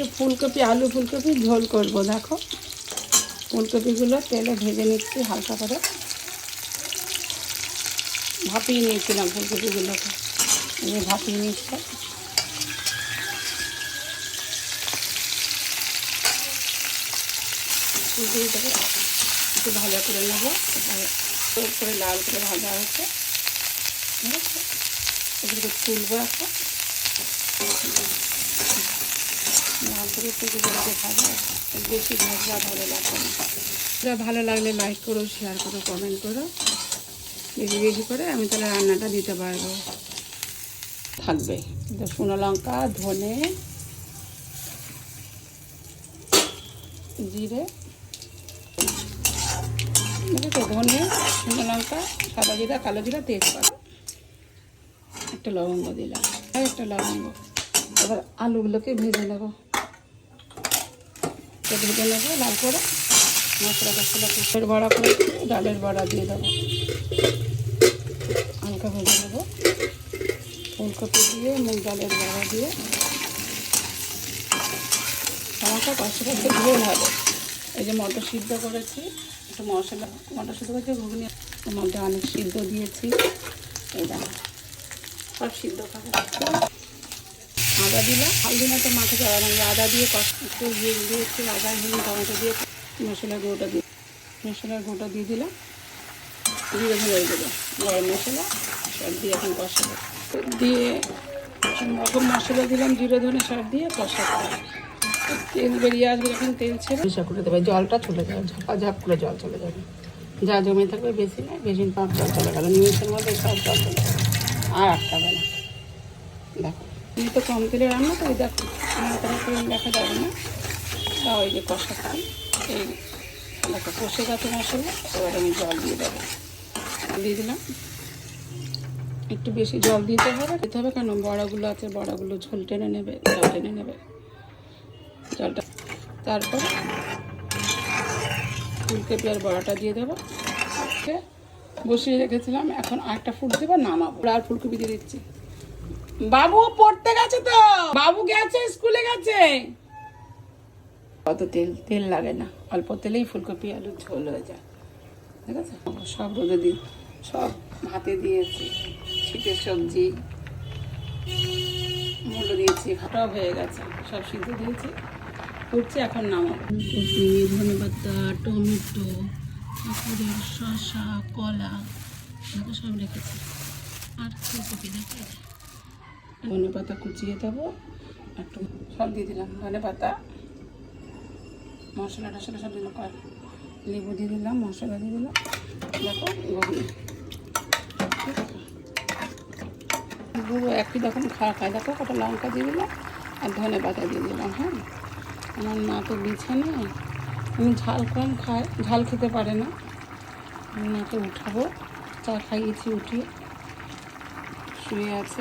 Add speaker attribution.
Speaker 1: আজকে ফুলকপি, আলু ফুলকপি ঝোল করব, দেখো। ফুলকপিগুলো তেলে ভেজে নিচ্ছি হালকা করে। ভাপিয়ে নিয়েছিলাম ফুলকপিগুলোকে। এই ভাপিয়ে নিচ্ছি। ফুলকপিটাকে একটু ভাজা করে নেব। করে লাল করে ভাজা হয়েছে। ঠিক আছে এগুলোকে তুলবো এখন। ফুলকপিটাকে ভাজা বেশি ভাজা ভালো লাগবে না ভালো লাগলে লাইক করো শেয়ার করো কমেন্ট করো। বেশি বেশি করে আমি তাহলে রান্নাটা দিতে পারব। থাকবে। শুকনো লঙ্কা, ধনে, জিরে ধনে, শুকনো লঙ্কা, সাদা জিরা, কালো জিরা, তেজপাতা, একটা লবঙ্গ দিলাম, আর একটা লবঙ্গ। এবার আলুগুলোকে ভেজে নেব। তো ভেজে নেব লাল করে মশলা টসলা কুসের বড়া করে ডালের বড়া দিয়ে দেবো। হালকা ভেজে নেব। ফুলকপি দিয়ে, মুগ ডালের বড়া দিয়ে। আমাকে করতে ঝোল হবে এই যে মটর সিদ্ধ করেছি, একটু মশলা, মটর সিদ্ধ করেছি, ঘুগনি মধ্যে অনেক সিদ্ধ দিয়েছি। এই দেখো, সব সিদ্ধ খাবে আদা দিলাম। হালদি না তো মাখে যাওয়া না আদা দিয়ে কষ্ট একটু হিং দিয়েছি আদা, হিং, টমেটো দিয়ে মশলার গুঁড়োটা দিয়ে মশলার গুঁড়োটা দিয়ে দিলাম। দিয়ে ধরে দেবো। গরম মশলা, সব দিয়ে এখন কষাবো। দিয়ে রকম মশলা দিলাম, জিরে, ধনে সব দিয়ে কষাবো। তেল বেরিয়ে আসবে যখন তেল ছেড়ে। পরিষ্কার করে দেবে। জলটা চলে যাবে। ঝাপা ঝাপ করে জল চলে যাবে। যা জমে থাকবে বেশি নয়, বেশি সব জল চলে গেল। নিমিশের মধ্যে সব জল চলে যাবে আর আটকাবে না। দেখো তো কম তেলে রান্না তো দেখো, আমার কোনো তেল দেখা যাবে না। তা ওই যে কষাচ্ছি এই দেখো কষে গেছে মশলা, এবার আমি জল দিয়ে দেবো। দিয়ে দিলাম। একটু বেশি জল দিতে হবে দিতে হবে কেন? বড়াগুলো আছে, বড়াগুলো ঝোল টেনে নেবে, জল টেনে নেবে। জলটা তারপর ফুলকপি আর বড়াটা দিয়ে দেবো। বসিয়ে রেখেছিলাম, এখন আরেকটা ফুট দেবো, নামাবো। আর ফুলকপি দিয়ে দিচ্ছি। বাবু পড়তে গেছে তো। বাবু গেছে, স্কুলে গেছে। অত তেল তেল লাগে না। অল্প তেলেই ফুলকপি, আলু ঝোল হয়ে যায়। ঠিক আছে? সব রোদে দিই সব ভাতে দিয়েছি। শীতের সবজি মূল্য দিয়েছি ভাটাও হয়ে গেছে। সব সিদ্ধ দিয়েছি। করছি, এখন নামাবো। কপি ধনে পাতা টমেটো শসা, কলা সব রেখেছি। আর ফুলকপি দেখে ধনে পাতা কুচিয়ে দেবো, একটু সব দিয়ে দিলাম, ধনে পাতা। মশলা টশলা সব দিলাম আর লেবু দিয়ে দিলাম, মশলা দিয়ে দিলাম। দেখো ঘুগনি গুঁড়ো একই রকম খাওয়া খায়। দেখো কটা লঙ্কা দিয়ে দিলাম আর ধনে পাতা দিয়ে দিলাম হ্যাঁ। আমার মা তো বিছানায় আমি ঝাল কম খাই ঝাল খেতে পারে না। মাকে উঠাবো, চা খাইয়েছি উঠিয়ে, শুয়ে আছে।